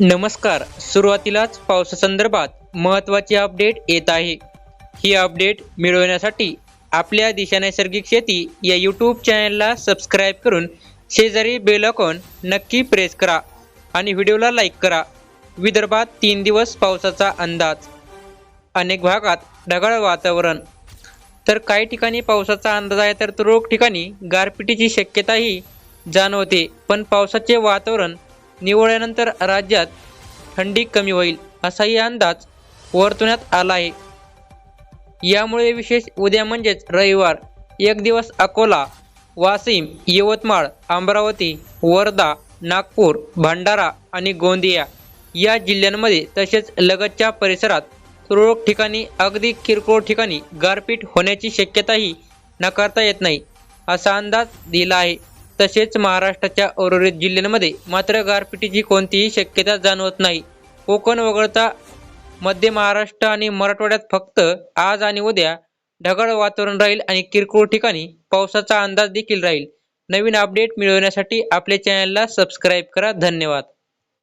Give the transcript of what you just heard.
नमस्कार. सुरुवातीलाच पावसासंदर्भात महत्त्वाची अपडेट येत आहे. ही अपडेट मिळवण्यासाठी आपल्या दिशा नैसर्गिक शेती या यूट्यूब चॅनलला सबस्क्राईब करून शेजारी बेल नक्की प्रेस करा आणि व्हिडिओला लाईक करा. विदर्भात तीन दिवस पावसाचा अंदाज. अनेक भागात ढगाळ वातावरण. तर काही ठिकाणी पावसाचा अंदाज आहे तर तुरळक ठिकाणी गारपिटीची शक्यताही जाणवते. पण पावसाचे वातावरण निवळल्यानंतर राज्यात थंडी कमी होईल असाही अंदाज वर्तवण्यात आला आहे. यामुळे विशेष उद्या म्हणजेच रविवार एक दिवस अकोला वाशिम यवतमाळ अमरावती वर्धा नागपूर भंडारा आणि गोंदिया या जिल्ह्यांमध्ये तसेच लगतच्या परिसरात तुरळक ठिकाणी अगदी किरकोळ ठिकाणी गारपीट होण्याची शक्यताही नाकारता येत नाही असा अंदाज दिला आहे. तसेच महाराष्ट्राच्या उर्वरित जिल्ह्यांमध्ये मात्र गारपिटीची कोणतीही शक्यता जाणवत नाही. कोकण वगळता मध्य महाराष्ट्र आणि मराठवाड्यात फक्त आज आणि उद्या ढगाळ वातावरण राहील आणि किरकोळ ठिकाणी पावसाचा अंदाज देखील राहील. नवीन अपडेट मिळवण्यासाठी आपल्या चॅनलला सबस्क्राईब करा. धन्यवाद.